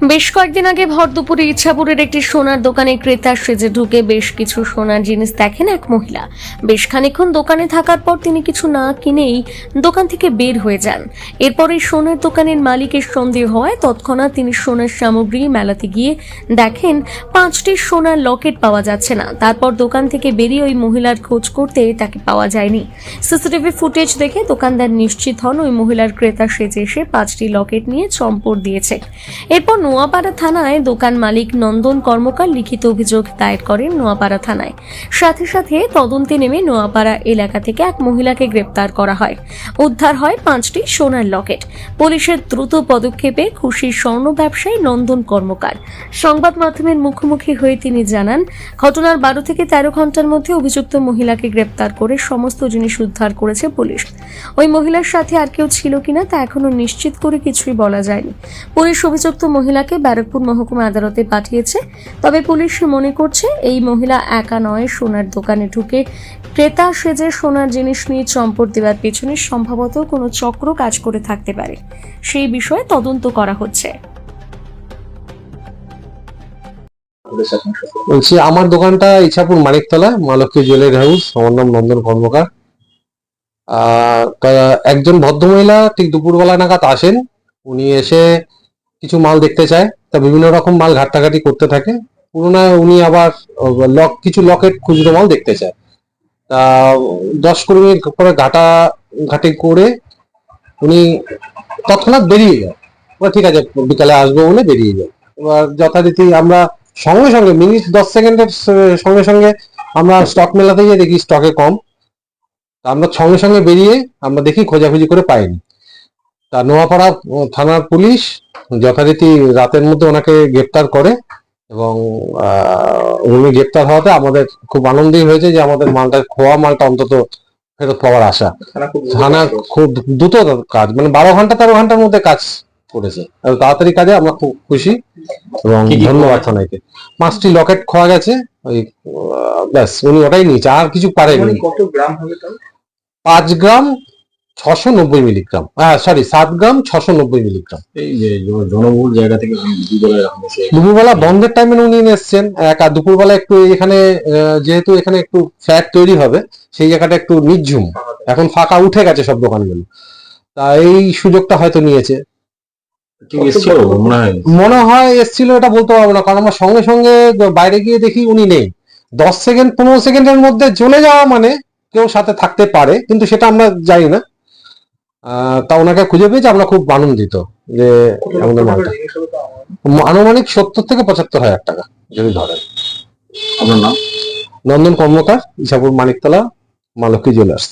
বেশ কয়েকদিন আগে ভর দুপুরে ইচ্ছাপুরের একটি সোনার দোকানে ক্রেতা সেজে ঢুকে বেশ কিছু সোনার জিনিস দেখেন এক মহিলা। বেশ খানিক্ষণ দোকানে থাকার পর তিনি কিছু না কিনেই দোকান থেকে বের হয়ে যান। এরপরে সোনার দোকানের মালিকের সন্দেহ হওয়ায় তৎক্ষণাৎ তিনি সোনার সামগ্রী মেলাতে গিয়ে দেখেন পাঁচটি সোনার লকেট পাওয়া যাচ্ছে না। তারপর দোকান থেকে বেরিয়ে ওই মহিলার খোঁজ করতে তাকে পাওয়া যায়নি। সিসিটিভি ফুটেজ দেখে দোকানদার নিশ্চিত হন ওই মহিলার ক্রেতা সেজে এসে পাঁচটি লকেট নিয়ে চম্পট দিয়েছে। এরপর নোয়াপাড়া থানায় দোকান মালিক নন্দন কর্মকার লিখিত অভিযোগ দায়ের করেন নোয়াপাড়া থানায়। সাথে সাথে তদন্তে নেমে নোয়াপাড়া এলাকা থেকে এক মহিলাকে গ্রেপ্তার করা হয়। উদ্ধার হয় পাঁচটি সোনার লকেট। পুলিশের দ্রুত পদক্ষেপে খুশি স্বর্ণ ব্যবসায়ী নন্দন কর্মকার। সংবাদ মাধ্যমের মুখোমুখি হয়ে তিনি জানান, ঘটনার বারো থেকে তেরো ঘণ্টার মধ্যে অভিযুক্ত মহিলাকে গ্রেপ্তার করে সমস্ত জিনিস উদ্ধার করেছে পুলিশ। ওই মহিলার সাথে আর কেউ ছিল কিনা তা এখনও নিশ্চিত করে কিছুই বলা যায়নি। পুলিশ অভিযুক্ত মহিলাকে ব্যারাকপুর মহকুমা আদালতে পাঠিয়েছে। তবে পুলিশ মনে করছে, এই মহিলা একা নয়, সোনার দোকানে ঢুকে ক্রেতা সেজে সোনার জিনিস নিয়ে চম্পট দেওয়ার পেছনে সম্ভবত কোনো চক্র কাজ করে থাকতে পারে। সেই বিষয়ে তদন্ত করা হচ্ছে। বলছি, আমার দোকানটা ইছাপুর মানিকতলা মা লক্ষ্মী জুয়েলারি হাউস, আমার নাম নন্দন কর্মকার। একজন ভদ্রমহিলা ঠিক দুপুরবেলা নাগাদ আসেন। উনি এসে কিছু মাল দেখতে চায়, তা বিভিন্ন রকম মাল ঘাটাঘাটি করতে থাকে। পুরোনায় উনি আবার লক, কিছু লকেট খুচরো মাল দেখতে চায়। তা দশ কুড়ি মিনিট পরে ঘাটা, ঘাটি করে উনি তৎক্ষণাৎ বেরিয়ে যায়। এবার ঠিক আছে, বিকালে আসব বলে বেরিয়ে যায়। এবার যথারীতি আমরা সঙ্গে সঙ্গে, মিনিট দশ সেকেন্ডের সঙ্গে সঙ্গে আমরা স্টক মেলাতে গিয়ে দেখি স্টকে কম। তা আমরা সঙ্গে সঙ্গে বেরিয়ে আমরা দেখি খোঁজাখুঁজি করে পাইনি। তা নোয়াপাড়া থানার পুলিশ যথারীতি রাতের মধ্যে ওনাকে গ্রেপ্তার করে এবং উনি গ্রেপ্তার হওয়াতে আমাদের খুব আনন্দই হয়েছে যে আমাদের মালটা খোয়া মালটা অন্তত ফেরত পাওয়ার আশা। থানা খুব দ্রুত কাজ মানে বারো ঘণ্টা তেরো ঘণ্টার মধ্যে কাজ করেছে। তাড়াতাড়ি কাজে আমরা খুব খুশি এবং ধন্যবাদ থানাকে। পাঁচটি লকেট খোয়া গেছে ওই ব্যাস উনি ওটাই নিয়েছে আর কিছু পারেনি। মানে কত গ্রাম হবে পাঁচ গ্রাম ছশো নব্বই মিলিগ্রাম। হ্যাঁ সরি সাত গ্রাম ছশো নব্বই মিলিগ্রাম। এই যে জনবহুল জায়গা থেকে দুপুরে দুপুরবেলা বন্ধের টাইমে উনি এসছেন। এক আর দুপুরবেলা একটু এখানে যেহেতু এখানে একটু ফ্ল্যাট তৈরি হবে সেই জায়গাটা একটু নির্ঝুম। এখন ফাঁকা উঠে গেছে সব দোকানগুলো। তা এই সুযোগটা হয়তো নিয়েছে। মনে হয়। এসছিল এটা বলতে পারব না কারণ আমার সঙ্গে সঙ্গে বাইরে গিয়ে দেখি উনি নেই। দশ সেকেন্ড পনেরো সেকেন্ডের মধ্যে চলে যাওয়া মানে কেউ সাথে থাকতে পারে কিন্তু সেটা আমরা জানি না। তা ওনাকে খুঁজে পেয়েছি আমরা খুব আনন্দিত যে আমাদের মালটা। আনুমানিক সত্তর থেকে পঁচাত্তর হাজার টাকা যদি ধরেন। আপনার নাম? নন্দন কর্মকার ইসাপুর মানিকতলা মা লক্ষ্মী জুয়েলার্স।